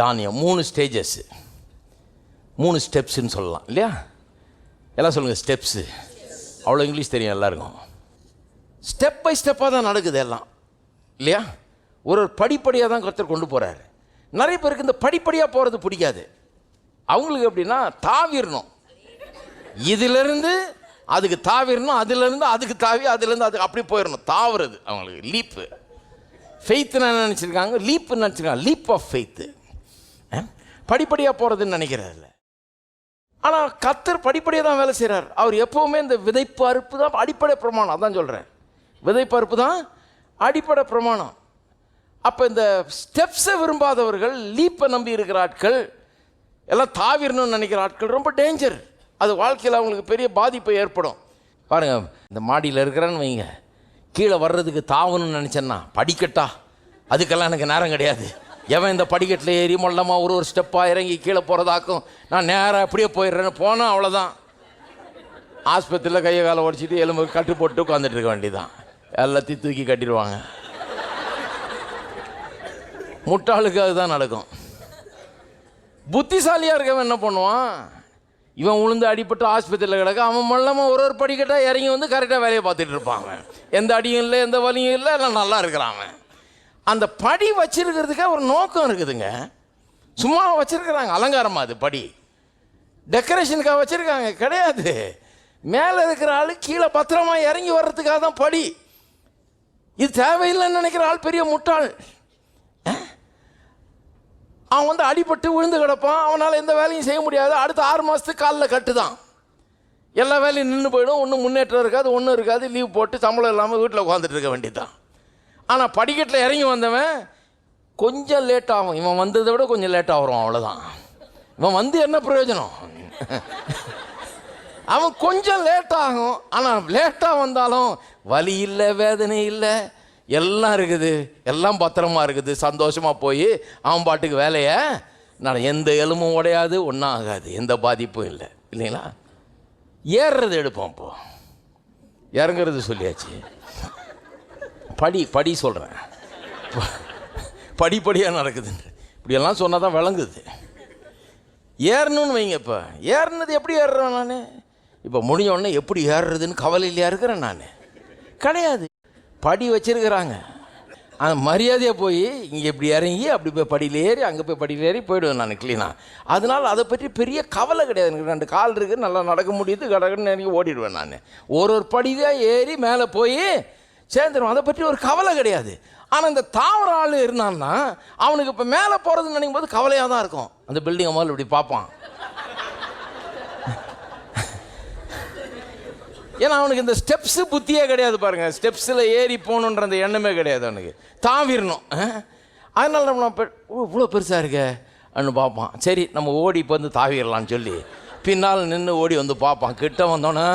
தானியம். மூணு ஸ்டேஜஸ் மூணு ஸ்டெப்ஸுன்னு சொல்லலாம். இல்லையா? எல்லாம் சொல்லுங்கள் ஸ்டெப்ஸு அவ்வளோ இங்கிலீஷ் தெரியும் எல்லாருக்கும். ஸ்டெப் பை ஸ்டெப்பாக தான் நடக்குது எல்லாம். இல்லையா? ஒரு ஒரு படிப்படியாக தான் கருத்தர் கொண்டு போகிறாரு நிறைய பேருக்கு இந்த படிப்படியாக போகிறது பிடிக்காது. அவங்களுக்கு எப்படின்னா தாவிரணும். இதிலிருந்து அதுக்கு தாவிரணும் அதுலேருந்து அதுக்கு தாவி அதுலேருந்து அதுக்கு அப்படி போயிடணும் தாவுறது அவங்களுக்கு. லீப்பு ஃபெய்த்துன்னு என்ன நினச்சிருக்காங்க? லீப்புன்னு நினச்சிருக்காங்க. லீப் ஆஃப் ஃபெய்த்து படிப்படியாக போகிறதுன்னு நினைக்கிறாரு ஆனால் கத்தர் படிப்படியாக தான் வேலை செய்கிறார் அவர் எப்போவுமே இந்த விதைப்பு அறுப்பு தான் அடிப்படை பிரமாணம் அதான் சொல்கிறேன் விதைப்பு அறுப்பு தான் அடிப்படை பிரமாணம். அப்போ இந்த ஸ்டெப்ஸை விரும்பாதவர்கள் லீப்பை நம்பி இருக்கிற ஆட்கள் எல்லாம் தாவிரணும்னு நினைக்கிற ஆட்கள் ரொம்ப டேஞ்சர் அது வாழ்க்கையில் அவங்களுக்கு பெரிய பாதிப்பு ஏற்படும். பாருங்கள் இந்த மாடியில் இருக்கிறேன்னு வைங்க. கீழே வர்றதுக்கு தாவணும்னு நினச்சேன்னா படிக்கட்டா. அதுக்கெல்லாம் எனக்கு நேரம் கிடையாது. எவன் இந்த படிக்கட்டில் ஏறி மொல்லமாக ஒரு ஒரு ஸ்டெப்பாக இறங்கி கீழே போகிறதாக்கும் நான் நேராக அப்படியே போயிடுறேன்னு போனால் அவ்வளோதான் ஆஸ்பத்திரியில் கையை காலை உடச்சிட்டு எலும்பு கட்டு போட்டு உட்காந்துட்டு இருக்க வேண்டியதான் எல்லாத்தையும் தூக்கி கட்டிடுவாங்க. முட்டாளுக்கு அதுதான் நடக்கும். புத்திசாலியாக இருக்கவன் என்ன பண்ணுவான்? இவன் உளுந்து அடிபட்டு ஆஸ்பத்திரியில் கிடக்க அவன் மொல்லமாக ஒரு ஒரு படிக்கட்டாக இறங்கி வந்து கரெக்டாக வேலையை பார்த்துட்டு இருப்பான் அவன். எந்த அடியும் இல்லை எந்த வலியும் இல்லை எல்லாம் நல்லா இருக்கிறான் அவன். அந்த படி வச்சிருக்கிறதுக்கே ஒரு நோக்கம் இருக்குதுங்க. சும்மா வச்சிருக்கிறாங்க அலங்காரமா அது படி. டெக்கரேஷனுக்காக வச்சுருக்காங்க கிடையாது. மேலே இருக்கிற ஆள் கீழே பத்திரமா இறங்கி வர்றதுக்காக தான் படி. இது தேவையில்லைன்னு நினைக்கிற ஆள் பெரிய முட்டாள். அவன் வந்து அடிபட்டு விழுந்து கிடப்பான். அவனால் எந்த வேலையும் செய்ய முடியாது. அடுத்த ஆறு மாதத்துக்கு காலில் கட்டுதான். எல்லா வேலையும் நின்று போயிடும். ஒன்றும் முன்னேற்றம் இருக்காது ஒன்றும் இருக்காது. லீவ் போட்டு சம்பளம் இல்லாமல் வீட்டில் உட்காந்துட்டு இருக்க வேண்டியதுதான். ஆனால் படிக்கட்டில் இறங்கி வந்தவன் கொஞ்சம் லேட் ஆகும். இவன் வந்ததை விட கொஞ்சம் லேட் ஆகிறோம் அவ்வளோதான் இவன் வந்து என்ன பிரயோஜனம்? அவன் கொஞ்சம் லேட் ஆகும். ஆனால் லேட்டாக வந்தாலும் வலி இல்லை வேதனை இல்லை. எல்லாம் இருக்குது. எல்லாம் பத்திரமா இருக்குது. சந்தோஷமாக போய் அவன் பாட்டுக்கு வேலையை நான் எந்த எலும்பும் உடையாது ஒன்றும் ஆகாது. எந்த பாதிப்பும் இல்லை. இல்லைங்களா? ஏறுறது எடுப்போம் இப்போது இறங்குறது சொல்லியாச்சு. படி படி சொல்கிறேன் படிப்படியாக நடக்குது. இப்படியெல்லாம் சொன்னால் தான் விளங்குது. ஏறணும்னு வைங்க இப்போ. ஏறினது எப்படி ஏறுறேன் நான்? இப்போ முடிஞ்ச உடனே எப்படி ஏறுறதுன்னு கவலையிலையா இருக்கிறேன் நான். கிடையாது. படி வச்சிருக்கிறாங்க. அந்த மரியாதையாக போய் இங்கே இப்படி இறங்கி அப்படி போய் படியில் ஏறி அங்கே போய் படியில் ஏறி போயிடுவேன் நான் க்ளீனாக அதனால் அதை பற்றி பெரிய கவலை கிடையாது. எனக்கு ரெண்டு கால் இருக்குது நல்லா நடக்க முடியுது கடகன்னு இறங்கி ஓடிடுவேன் நான். ஒரு ஒரு படிதான் ஏறி மேலே போய் சேர்ந்துடும் அதை பற்றி ஒரு கவலை கிடையாது. ஆனால் இந்த தாவர ஆள் இருந்தான்னா அவனுக்கு இப்போ மேலே போகிறதுன்னு நினைக்கும் போது கவலையாக தான் இருக்கும். அந்த பில்டிங்கை முதல்ல இப்படி பார்ப்பான். ஏன்னா அவனுக்கு இந்த ஸ்டெப்ஸு புத்தியே கிடையாது பாருங்கள் ஸ்டெப்ஸில் ஏறி போகணுன்ற அந்த எண்ணமே கிடையாது அவனுக்கு. தாவிரணும் அஹ். அதனால நம்ம இவ்வளோ பெருசாக இருக்க அப்படின்னு பார்ப்பான். சரி நம்ம ஓடி இப்போ வந்து தாவிடலான்னு சொல்லி பின்னால் நின்று ஓடி வந்து பார்ப்பான். கிட்ட வந்தோன்னே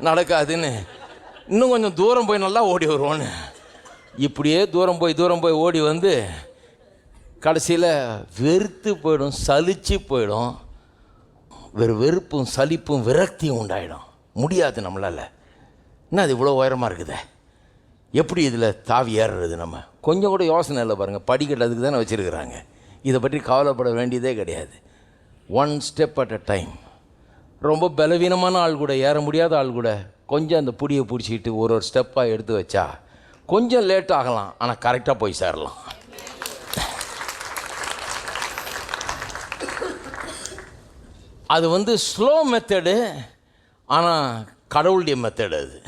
நடக்காதுன்னு. இன்னும் கொஞ்சம் தூரம் போய் நல்லா ஓடி வருவோன்னு. இப்படியே தூரம் போய் தூரம் போய் ஓடி வந்து கடைசியில் வெறுத்து போயிடும் சலிச்சு போயிடும். வெறு வெறுப்பும் சலிப்பும் விரக்தியும் உண்டாயிடும். முடியாது நம்மளால். என்ன அது இவ்வளோ உயரமாக இருக்குதே? எப்படி இதில் தாவி ஏறுறது நம்ம? கொஞ்சம் கூட யோசனை இல்லை பாருங்கள் படிக்கட்டு அதுக்கு தானே வச்சுருக்குறாங்க. இதை பற்றி கவலைப்பட வேண்டியதே கிடையாது. One step at a time ரொம்ப பலவீனமான ஆள் கூட ஏற முடியாத ஆள் கூட கொஞ்சம் அந்த புடியை பிடிச்சிக்கிட்டு ஒரு ஒரு ஸ்டெப்பாக எடுத்து வச்சா கொஞ்சம் லேட் ஆகலாம் ஆனால் கரெக்டாக போய் சேரலாம். அது வந்து ஸ்லோ மெத்தடு ஆனால் கடவுளுடைய மெத்தடு அது.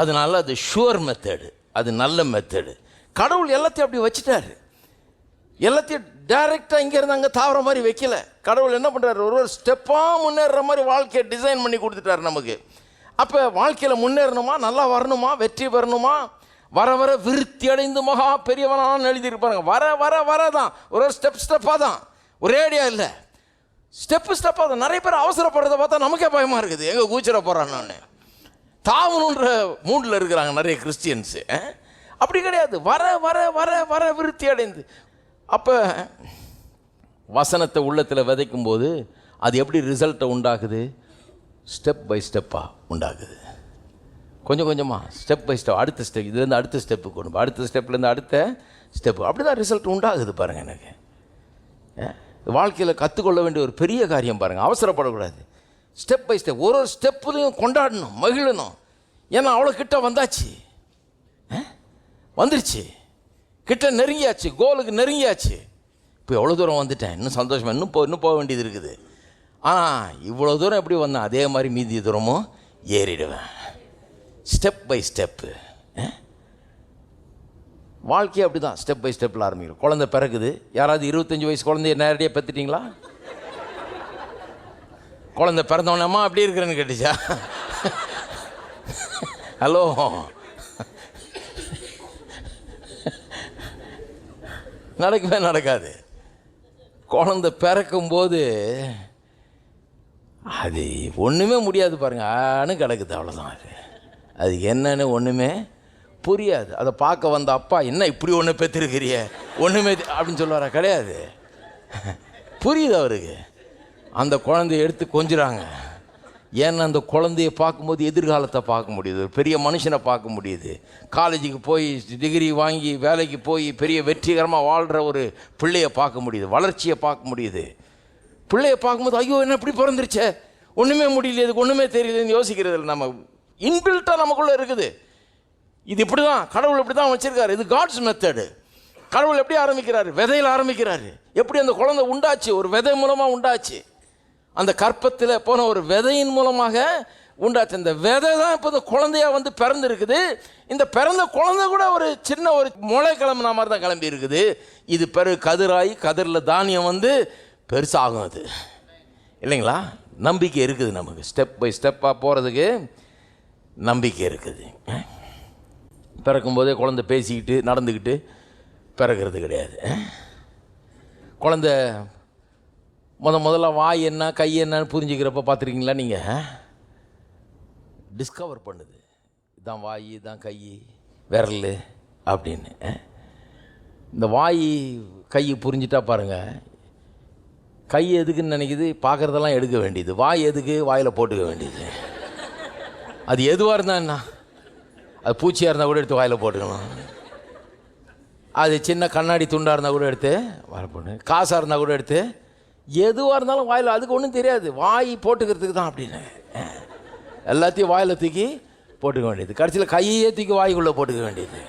அதனால அது ஷுவர் மெத்தடு அது நல்ல மெத்தடு கடவுள் எல்லாத்தையும் அப்படி வச்சுட்டாரு. எல்லாத்தையும் டைரெக்டாக இங்கேருந்து அங்கே தாவர மாதிரி வைக்கல. கடவுள் என்ன பண்ணுறாரு ஒரு ஒரு ஸ்டெப்பாக முன்னேற மாதிரி வாழ்க்கையை டிசைன் பண்ணி கொடுத்துட்டாரு நமக்கு. அப்போ வாழ்க்கையில் முன்னேறணுமா? நல்லா வரணுமா? வெற்றி பெறணுமா? வர வர விருத்தி அடைந்து மகா பெரியவனான்னு எழுதியிருப்பாருங்க வர வர வர தான் ஒரு ஸ்டெப் ஸ்டெப்பாக தான் ஒரேடியா இல்லை. ஸ்டெப்பு ஸ்டெப்பாக தான் நிறைய பேர் அவசரப்படுறத பார்த்தா நமக்கே பயமாக இருக்குது. எங்கே கூச்சிட போகிறான் நான். தாவணுன்ற மூடில் இருக்கிறாங்க நிறைய கிறிஸ்டியன்ஸு அப்படி கிடையாது. வர வர வர வர விருத்தி அடைந்து. அப்போ வசனத்தை உள்ளத்தில் விதைக்கும் போது அது எப்படி ரிசல்ட்டை உண்டாக்குது? ஸ்டெப் பை ஸ்டெப்பாக உண்டாகுது. கொஞ்சம் கொஞ்சமாக ஸ்டெப் பை ஸ்டெப் அடுத்த ஸ்டெப் இதுலேருந்து அடுத்த ஸ்டெப்பு கொண்டு அடுத்த ஸ்டெப்லேருந்து அடுத்த ஸ்டெப்பு அப்படி தான் ரிசல்ட் உண்டாகுது பாருங்கள் எனக்கு. வாழ்க்கையில் கற்றுக்கொள்ள வேண்டிய ஒரு பெரிய காரியம் பாருங்கள் அவசரப்படக்கூடாது. ஸ்டெப் பை ஸ்டெப் ஒரு ஒரு ஸ்டெப்புலையும் கொண்டாடணும் மகிழணும். ஏன்னா அவ்வளோ கிட்ட வந்தாச்சு. வந்துருச்சு. கிட்ட நெருங்கியாச்சு. கோலுக்கு நெருங்கியாச்சு. இப்போ எவ்வளோ தூரம் வந்துட்டேன்? இன்னும் சந்தோஷமாக இன்னும் போ இன்னும் போக வேண்டியது இருக்குது. ஆனால் இவ்வளோ தூரம் எப்படி வந்தேன்? அதே மாதிரி மீதி தூரமும் ஏறிடுவேன். ஸ்டெப் பை ஸ்டெப்பு வாழ்க்கையே அப்படி தான் ஸ்டெப் பை ஸ்டெப்பில் ஆரம்பிக்கிறோம் குழந்தை பிறகுது யாராவது இருபத்தஞ்சி வயசு குழந்தைய நேரடியாக பெற்றுட்டிங்களா குழந்தை பிறந்தவனம்மா அப்படி இருக்கிறேன்னு கேட்டுச்சா? ஹலோ நடக்கவே நடக்காது. குழந்தை பிறக்கும்போது அது ஒன்றுமே முடியாது பாருங்க. ஆனு கிடக்குது அவ்வளோதான் அது. அது என்னன்னு ஒன்றுமே புரியாது. அதை பார்க்க வந்த அப்பா என்ன இப்படி ஒன்று பெற்றிருக்கிறிய ஒன்றுமே அப்படின்னு சொல்லுவாரா? கிடையாது. புரியுது அவருக்கு. அந்த குழந்தைய எடுத்து கொஞ்சுறாங்க. ஏன்னா அந்த குழந்தைய பார்க்கும்போது எதிர்காலத்தை பார்க்க முடியுது. ஒரு பெரிய மனுஷனை பார்க்க முடியுது. காலேஜுக்கு போய் டிகிரி வாங்கி வேலைக்கு போய் பெரிய வெற்றிகரமாக வாழ்கிற ஒரு பிள்ளையை பார்க்க முடியுது. வளர்ச்சியை பார்க்க முடியுது. பிள்ளைய பார்க்கும்போது ஐயோ என்ன இப்படி பிறந்துருச்சே? ஒன்றுமே முடியல இதுக்கு ஒன்றுமே தெரியலன்னு யோசிக்கிறது இல்லை நம்ம இன்பில்ட்டாக நமக்குள்ளே இருக்குது. இது இப்படி தான் கடவுள் இப்படி தான் வச்சுருக்காரு. இது காட்ஸ் மெத்தடு கடவுள் எப்படி ஆரம்பிக்கிறாரு? விதையில் ஆரம்பிக்கிறாரு. எப்படி அந்த குழந்தை உண்டாச்சு? ஒரு விதை மூலமாக உண்டாச்சு. அந்த கற்பத்தில் போன ஒரு விதையின் மூலமாக உண்டாச்சு. அந்த விதை தான் இப்போ இந்த குழந்தையா வந்து பிறந்திருக்குது. இந்த பிறந்த குழந்தை கூட ஒரு சின்ன ஒரு முளை கிளம்புன மாதிரி தான் கிளம்பி இருக்குது இது பிறகு கதிராகி கதிரில் தானியம் வந்து பெருசாகும் அது. இல்லைங்களா? நம்பிக்கை இருக்குது நமக்கு. ஸ்டெப் பை ஸ்டெப்பாக போகிறதுக்கு நம்பிக்கை இருக்குது. பிறக்கும்போதே குழந்த பேசிக்கிட்டு நடந்துக்கிட்டு பிறக்கிறது கிடையாது. குழந்த முத முதல்ல வாய் என்ன கை என்னன்னு புரிஞ்சுக்கிறப்ப பார்த்துருக்கீங்களா நீங்கள் டிஸ்கவர் பண்ணுது. இதான் வாய் இதான் கை விரல் அப்படின்னு. இந்த வாய் கை புரிஞ்சிட்டா பாருங்கள் கை எதுக்குன்னு நினைக்குது? பார்க்குறதெல்லாம் எடுக்க வேண்டியது. வாய் எதுக்கு? வாயில் போட்டுக்க வேண்டியது. அது எதுவாக இருந்தால் என்ன? அது பூச்சியாக இருந்தால் கூட எடுத்து வாயில் போட்டுக்கலாம். அது சின்ன கண்ணாடி துண்டாக இருந்தால் கூட எடுத்து வாயில் போட்டு காசாக இருந்தால் கூட எடுத்து எதுவாக இருந்தாலும் வாயில் அதுக்கு ஒன்றும் தெரியாது. வாய் போட்டுக்கிறதுக்கு தான் அப்படின்னு. எல்லாத்தையும் வாயில் தூக்கி போட்டுக்க வேண்டியது. கடைசியில் கையே தூக்கி வாய்க்குள்ளே போட்டுக்க வேண்டியது.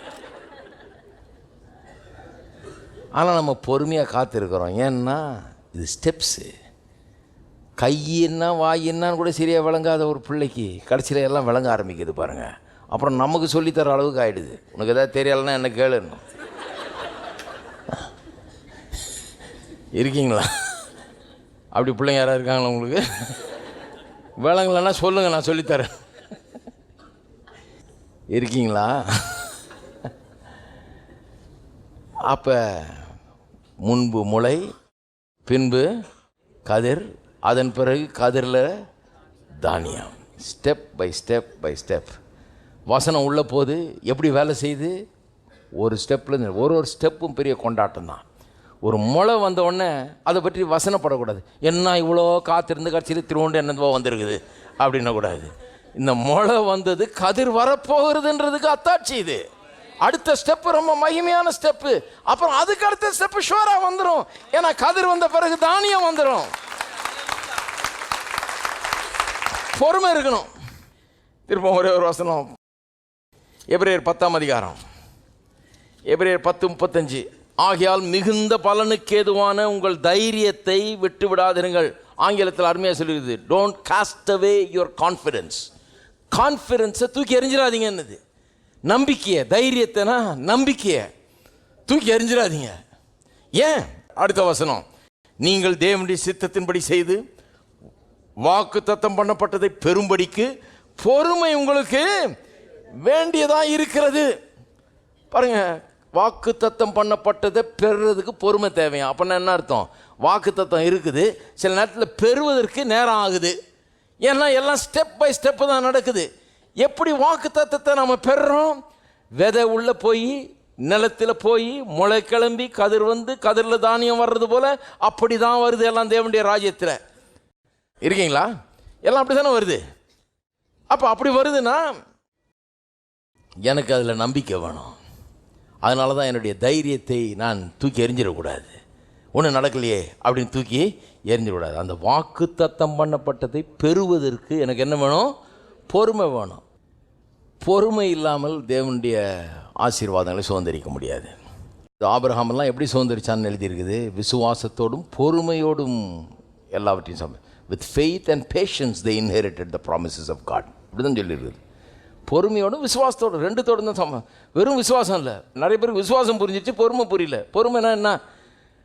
ஆனால் நம்ம பொறுமையாக காத்திருக்கிறோம். ஏன்னா இது ஸ்டெப்ஸு கையின்னா வாயின்னான்னு கூட சரியாக விளங்காத ஒரு பிள்ளைக்கு கடைசியில் எல்லாம் விளங்க ஆரம்பிக்குது பாருங்கள் அப்புறம் நமக்கு சொல்லித்தர அளவுக்கு ஆகிடுது உனக்கு எதாவது தெரியலைன்னா என்ன கேளுன்னு. இருக்கீங்களா? அப்படி பிள்ளைங்க யாராவது இருக்காங்களா உங்களுக்கு? விளங்கலைன்னா சொல்லுங்கள் நான் சொல்லித்தரேன். இருக்கீங்களா? அப்போ முன்பு முளை பின்பு கதிர் அதன் பிறகு கதிரில் தானியம். Step by step by step வசனம் உள்ள போது எப்படி வேலை செய்து ஒரு ஸ்டெப்பில் ஒரு ஒரு ஸ்டெப்பும் பெரிய கொண்டாட்டம் தான். ஒரு முளை வந்த உடனே அதை பற்றி வசனப்படக்கூடாது. என்ன இவ்வளோ காத்திருந்து கடைசியில் திருவண்டு என்னவோ வந்திருக்குது? அப்படின்னக்கூடாது. இந்த முளை வந்தது கதிர் வரப்போகிறதுன்றதுக்கு அத்தாட்சி இது. அடுத்த ஸ்டெப்பு ரொம்ப மகிமையான ஸ்டெப்பு அப்புறம் அதுக்கு அடுத்த ஸ்டெப்பு ஷுவராக வந்துடும் ஏன்னா கதிர் வந்த பிறகு தானியம் வந்துடும் பொறுமை இருக்கணும். திருப்பம் ஒரே ஒரு வசனம். எப்ரேர் பத்தாம் அதிகாரம். எப்ரேர் பத்து முப்பத்தஞ்சு. ஆகையால் மிகுந்த பலனுக்கு ஏதுவான உங்கள் தைரியத்தை விட்டு விடாதிருங்கள். ஆங்கிலத்தில் அருமையாக சொல்லிடுது don't cast away your confidence கான்ஃபிடென்ஸை தூக்கி எறிஞ்சிடாதீங்க என்னது? நம்பிக்கையை தைரியத்தைனா நம்பிக்கையை தூக்கி எறிஞ்சிடாதீங்க. ஏன்? அடுத்த வசனம். நீங்கள் தேவனுடைய சித்தத்தின்படி செய்து வாக்கு தத்தம் பண்ணப்பட்டதை பெரும்படிக்கு பொறுமை உங்களுக்கு வேண்டியதாக இருக்கிறது. பாருங்க வாக்கு தத்தம் பண்ணப்பட்டதை பெறுறதுக்கு பொறுமை தேவையா? அப்படின்னா என்ன அர்த்தம்? வாக்கு தத்தம் இருக்குது சில நேரத்தில் பெறுவதற்கு நேரம் ஆகுது. ஏன்னா எல்லாம் ஸ்டெப் பை ஸ்டெப்பு தான் நடக்குது. எப்படி வாக்கு தத்தத்தை நம்ம பெறுறோம்? விதை உள்ள போய் நிலத்தில் போய் முளை கிளம்பி கதிர் வந்து கதிரில் தானியம் வர்றது போல் அப்படி தான் வருது எல்லாம் தேவனுடைய ராஜ்யத்தில். இருக்கீங்களா? எல்லாம் அப்படி தானே வருது? அப்போ அப்படி வருதுன்னா எனக்கு அதில் நம்பிக்கை வேணும். அதனால தான் என்னுடைய தைரியத்தை நான் தூக்கி எறிஞ்சிடக்கூடாது ஒன்றும் நடக்கலையே அப்படின்னு தூக்கி எரிஞ்சிடக்கூடாது விடாது அந்த வாக்கு தத்தம் பண்ணப்பட்டதை பெறுவதற்கு எனக்கு என்ன வேணும்? பொறுமை வேணும். பொறுமை இல்லாமல் தேவனுடைய ஆசீர்வாதங்களை சுதந்திரிக்க முடியாது. இது ஆபிரகாமெல்லாம் எப்படி சுதந்திரிச்சான்னு எழுதியிருக்குது. விசுவாசத்தோடும் பொறுமையோடும் எல்லாவற்றையும் சம with faith and patience they inherited the promises of God இப்படி தான் சொல்லியிருக்குது. பொறுமையோடும் விசுவாசத்தோடும் ரெண்டுத்தோடும் தான் சம வெறும் விசுவாசம் இல்லை. நிறைய பேருக்கு விசுவாசம் புரிஞ்சிச்சு பொறுமை புரியல. பொறுமைனா என்ன?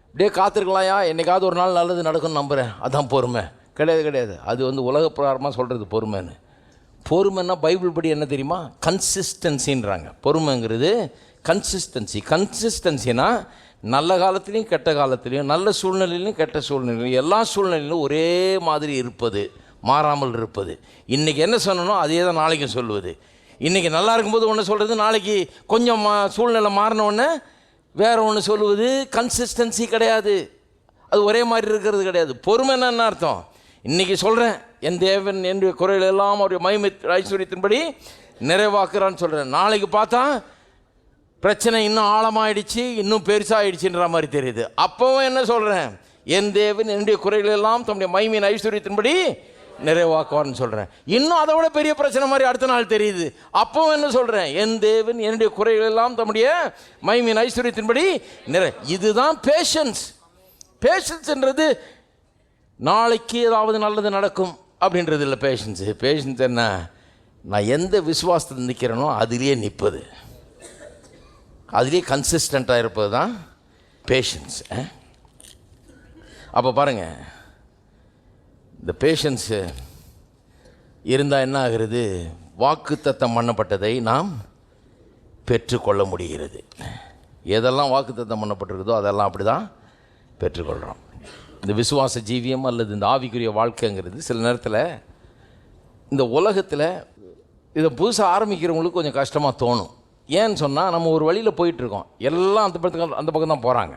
அப்படியே காத்திருக்கலாம்யா என்னைக்காவது ஒரு நாள் நல்லது நடக்கும்னு நம்புகிறேன் அதான் பொறுமை. கிடையாது கிடையாது. அது வந்து உலக பிரகாரமாக சொல்கிறது பொறுமைன்னு. பொறுமைன்னா பைபிள் படி என்ன தெரியுமா? கன்சிஸ்டன்சின்றாங்க பொறுமைங்கிறது கன்சிஸ்டன்சி கன்சிஸ்டன்சினா நல்ல காலத்துலேயும் கெட்ட காலத்துலேயும் நல்ல சூழ்நிலையிலையும் கெட்ட சூழ்நிலையிலும் எல்லா சூழ்நிலையிலும் ஒரே மாதிரி இருப்பது மாறாமல் இருப்பது. இன்றைக்கி என்ன சொன்னனோ அதே தான் நாளைக்கும் சொல்லுவது. இன்றைக்கி நல்லா இருக்கும்போது ஒன்று சொல்கிறது நாளைக்கு கொஞ்சம் மா சூழ்நிலை மாறினோடனே வேறு ஒன்று சொல்லுவது கன்சிஸ்டன்சி கிடையாது. அது ஒரே மாதிரி இருக்கிறது கிடையாது. பொறுமைன்னா என்ன அர்த்தம்? இன்றைக்கி சொல்கிறேன் என் தேவன் என்னுடைய குறைகள் எல்லாம் அவருடைய மகிமை ஐஸ்வர்யத்தின்படி நிறைவாக்குறான்னு சொல்கிறேன் நாளைக்கு பார்த்தா பிரச்சனை இன்னும் ஆழமாயிடுச்சு இன்னும் பெருசாகிடுச்சுன்ற மாதிரி தெரியுது. அப்போவும் என்ன சொல்கிறேன் என் தேவன் என்னுடைய குறைகள் எல்லாம் தம்முடைய மைமின் ஐஸ்வர்யத்தின்படி நிறைவாக்குவார்னு சொல்கிறேன் இன்னும் அதை விட பெரிய பிரச்சனை மாதிரி அடுத்த நாள் தெரியுது. அப்போவும் என்ன சொல்கிறேன் என் தேவன் என்னுடைய குறைகள் எல்லாம் தம்முடைய மைமின் ஐஸ்வர்யத்தின்படி நிறை இதுதான் பேஷன்ஸ் பேஷன்ஸ்ன்றது நாளைக்கு ஏதாவது நல்லது நடக்கும் அப்படின்றது இல்லை. பேஷன்ஸு பேஷன்ஸ் என்ன? நான் எந்த விசுவாசத்தில் நிற்கிறேனோ அதிலேயே நிற்பது அதிலே கன்சிஸ்டண்ட்டாக இருப்பது தான் பேஷன்ஸ் அப்போ பாருங்கள் இந்த பேஷன்ஸு இருந்தால் என்ன ஆகிறது? வாக்குத்தத்தம் பண்ணப்பட்டதை நாம் பெற்றுக்கொள்ள முடிகிறது. எதெல்லாம் வாக்குத்தத்தம் பண்ணப்பட்டிருக்குதோ அதெல்லாம் அப்படி தான் பெற்றுக்கொள்கிறோம் இந்த விசுவாச ஜீவியம் அல்லது இந்த ஆவிக்குரிய வாழ்க்கைங்கிறது சில நேரத்தில் இந்த உலகத்தில் இதை புதுசாக ஆரம்பிக்கிறவங்களுக்கு கொஞ்சம் கஷ்டமாக தோணும். ஏன்னு சொன்னால் நம்ம ஒரு வழியில் போயிட்டுருக்கோம். எல்லாம் அந்த பக்கத்துக்கு அந்த பக்கம் தான் போகிறாங்க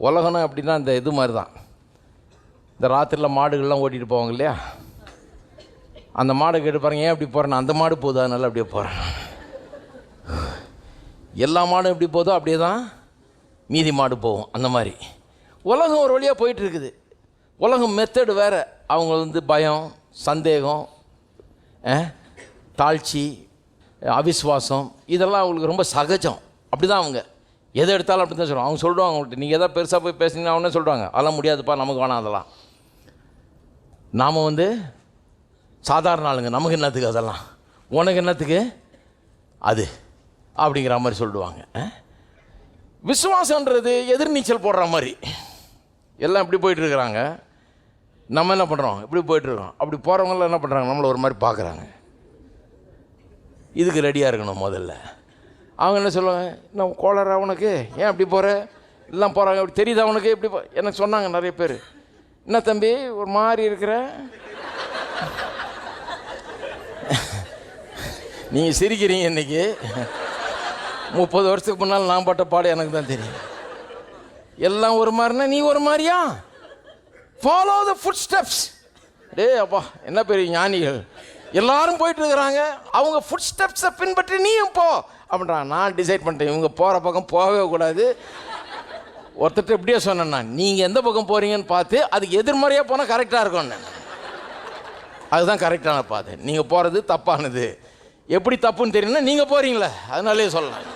உலகம்னா அப்படின்னா இந்த இது மாதிரி தான் இந்த ராத்திரியில் மாடுகள்லாம் ஓட்டிகிட்டு போவாங்க இல்லையா? அந்த மாடு கேட்டு பாருங்க ஏன் அப்படி போகிறேன் அந்த மாடு போதும் அதனால அப்படியே போகிறேன் எல்லா மாடும் எப்படி போதோ அப்படியே தான் மீதி மாடு போகும் அந்த மாதிரி. உலகம் ஒரு வழியாக போயிட்டுருக்குது. உலகம் மெத்தடு வேறு. அவங்க வந்து பயம் சந்தேகம் தாழ்ச்சி அவிஸ்வாசம் இதெல்லாம் அவங்களுக்கு ரொம்ப சகஜம். அப்படி தான் அவங்க. எதை எடுத்தாலும் அப்படி தான் சொல்லுவாங்க. அவங்க சொல்லுவாங்க அவங்கள்ட்ட நீங்கள் எதாவது பெருசாக போய் பேசுனீங்கன்னா அவனே சொல்கிறாங்க அதெல்லாம் முடியாதுப்பா நமக்கு வேணாம் அதெல்லாம். நாம் வந்து சாதாரண ஆளுங்க. நமக்கு என்னத்துக்கு அதெல்லாம்? உனக்கு என்னத்துக்கு? அது. அப்படிங்கிற மாதிரி சொல்லிடுவாங்க விசுவாசன்றது எதிர்நீச்சல் போடுற மாதிரி. எல்லாம் இப்படி போயிட்டுருக்குறாங்க. நம்ம என்ன பண்ணுறோம் இப்படி போயிட்டுருக்கோம். அப்படி போகிறவங்களாம் என்ன பண்ணுறாங்க நம்மளை ஒரு மாதிரி பார்க்குறாங்க இதுக்கு ரெடியாக இருக்கணும் முதல்ல. அவங்க என்ன சொல்லுவாங்க? நான் கோளரா உனக்கு? ஏன் அப்படி போகிற எல்லாம் போகிறாங்க அப்படி தெரியுதா உனக்கு? இப்படி போ எனக்கு சொன்னாங்க நிறைய பேர். என்ன தம்பி ஒரு மாதிரி இருக்கிற? நீங்கள் சிரிக்கிறீங்க இன்னைக்கு. முப்பது வருஷத்துக்கு முன்னால் நான் பட்ட பாடு எனக்கு தான் தெரியும். எல்லாம் ஒரு மாதிரினா நீ ஒரு மாதிரியா? ஃபாலோ த ஃபுட் ஸ்டெப்ஸ் டேய் அப்பா என்ன பெரிய ஞானிகள். எல்லாரும் போயிட்டு இருக்கிறாங்க. அவங்க ஃபுட் ஸ்டெப்ஸை பின்பற்றி நீயும் போ அப்படின்றான் நான் டிசைட் பண்ணிட்டேன். இவங்க போகிற பக்கம் போகவே கூடாது. ஒருத்தர் எப்படியே சொன்னேன் நீங்கள் எந்த பக்கம் போகிறீங்கன்னு பார்த்து அதுக்கு எதிர்மறையாக போனால் கரெக்டாக இருக்கும்னு அதுதான் கரெக்டான பாதை. நீங்கள் போகிறது தப்பானது. எப்படி தப்புன்னு தெரியும்னா நீங்கள் போகிறீங்களே அதனாலே சொல்லலாம்.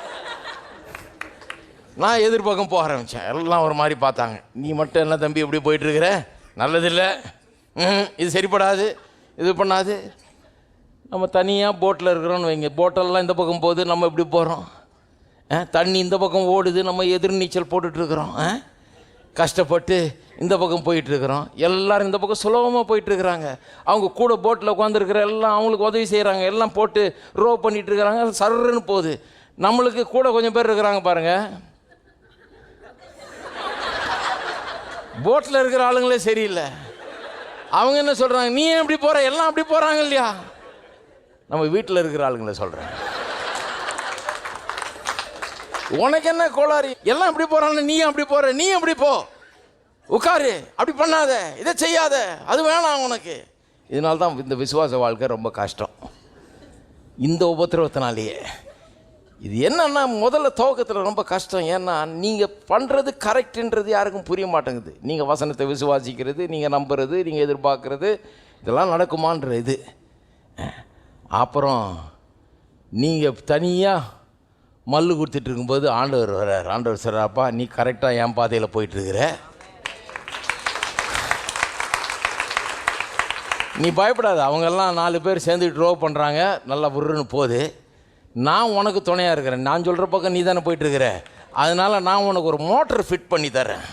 நான் எதிர்பக்கம் போக ஆரம்பித்தேன் எல்லாம் ஒரு மாதிரி பார்த்தாங்க. நீ மட்டும் என்ன தம்பி எப்படி போயிட்டுருக்கிற? நல்லதில்லை. ம், இது சரிப்படாது. இது பண்ணாது. நம்ம தனியாக போட்டில் இருக்கிறோன்னு வைங்க. போட்டெல்லாம் இந்த பக்கம் போகுது நம்ம இப்படி போகிறோம் தண்ணி இந்த பக்கம் ஓடுது நம்ம எதிர் நீச்சல் போட்டுட்ருக்குறோம் கஷ்டப்பட்டு இந்த பக்கம் போயிட்டுருக்குறோம். எல்லோரும் இந்த பக்கம் சுலபமாக போயிட்டுருக்குறாங்க. அவங்க கூட போட்டில் உட்காந்துருக்குற எல்லாம் அவங்களுக்கு உதவி செய்கிறாங்க எல்லாம் போட்டு ரோ பண்ணிகிட்ருக்குறாங்க இருக்கிறாங்க சர்ன்னு போகுது. நம்மளுக்கு கூட கொஞ்சம் பேர் இருக்கிறாங்க பாருங்கள் போட்டில் இருக்கிற ஆளுங்களே சரியில்லை. அவங்க என்ன சொல்கிறாங்க நீ எப்படி போகிற எல்லாம் அப்படி போகிறாங்க இல்லையா? நம்ம வீட்டில் இருக்கிற ஆளுங்களை சொல்கிறேன் உனக்கு என்ன கோளாறு? எல்லாம் இப்படி போகிறான்னு நீ அப்படி போகிற நீ அப்படி போ? உட்காரு. அப்படி பண்ணாத. இதை செய்யாத. அது வேணாம் உனக்கு. இதனால தான் இந்த விசுவாச வாழ்க்கை ரொம்ப கஷ்டம். இந்த உபத்திரவத்தினாலேயே. இது என்னன்னா முதல்ல துவக்கத்தில் ரொம்ப கஷ்டம். ஏன்னா நீங்கள் பண்ணுறது கரெக்டுன்றது யாருக்கும் புரிய மாட்டேங்குது. நீங்கள் வசனத்தை விசுவாசிக்கிறது நீங்கள் நம்புறது நீங்கள் எதிர்பார்க்குறது இதெல்லாம் நடக்குமான்ற இது. அப்புறம் நீங்கள் தனியாக மல்லு கொடுத்துட்டு இருக்கும்போது ஆண்டவர் வர்றார். ஆண்டவர் சொல்கிறாப்பா நீ கரெக்டாக என் பாதையில் போயிட்டுருக்கிற. நீ பயப்படாத. அவங்கெல்லாம் நாலு பேர் சேர்ந்து ட்ரோ பண்ணுறாங்க நல்லா உருன்னு போகுது. நான் உனக்கு துணையாக இருக்கிறேன். நான் சொல்கிற பக்கம் நீ தானே போயிட்டுருக்கிற. அதனால நான் உனக்கு ஒரு மோட்டர் ஃபிட் பண்ணி தரேன்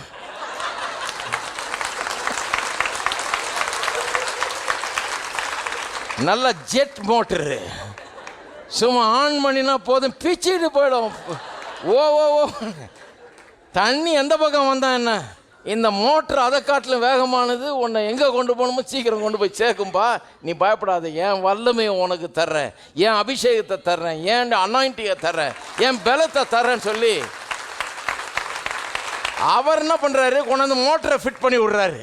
நல்ல ஜெட் மோட்டரு சும்மா ஆன் பண்ணினா போதும். பிச்சுட்டு போயிடும். ஓ ஓ ஓ. தண்ணி எந்த பக்கம் வந்தா என்ன? இந்த மோட்டர் அதை காட்டிலும் வேகமானது உன்னை எங்கே கொண்டு போகணுமோ சீக்கிரம் கொண்டு போய் சேர்க்கும்பா. நீ பயப்படாத என் வல்லமையை உனக்கு தர்றேன். என் அபிஷேகத்தை தர்றேன். என் அனாயிண்டியை தர்றேன். என் பலத்தை தர்றேன்னு சொல்லி. அவர் என்ன பண்ணுறாரு கொண்டாந்து மோட்டரை ஃபிட் பண்ணி விடுறாரு.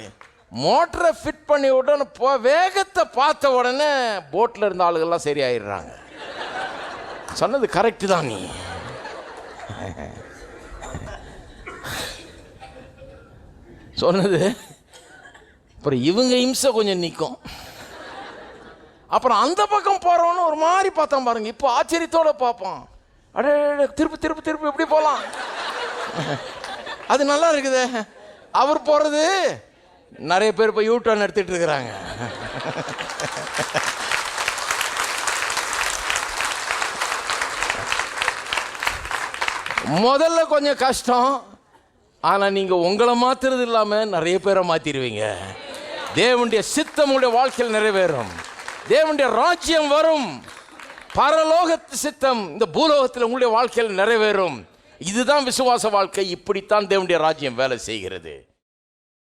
மோட்டரை ஃபிட் பண்ணி உடனே போ வேகத்தை பார்த்த உடனே போட்டில் இருந்த ஆளுகள்லாம் சரியாயிடுறாங்க. சொன்னது கரெக்டு தான் நீ. சொன்னது. அப்புறம் இவங்க இம்சை கொஞ்சம் நிற்கும் அப்புறம் அந்த பக்கம் போகிறவனு ஒரு மாதிரி பார்த்தான் பாருங்க. இப்போ ஆச்சரியத்தோடு பார்ப்பான். அடே திருப்பி திருப்பி திருப்பி எப்படி போகலாம் அது நல்லா இருக்குது. அவர் போகிறது நிறைய பேர் இப்போ யூடியூப் டர்ன் இருக்கிறாங்க. முதல்ல கொஞ்சம் கஷ்டம். ஆனால் நீங்கள் உங்களை மாற்றுறது இல்லாமல் நிறைய பேரை மாற்றிடுவீங்க தேவனுடைய சித்தம் உங்களுடைய வாழ்க்கையில் நிறைவேறும். தேவனுடைய ராஜ்யம் வரும். பரலோகத்து சித்தம் இந்த பூலோகத்தில் உங்களுடைய வாழ்க்கையில் நிறைவேறும். இதுதான் விசுவாச வாழ்க்கை இப்படித்தான் தேவனுடைய ராஜ்யம் வேலை செய்கிறது.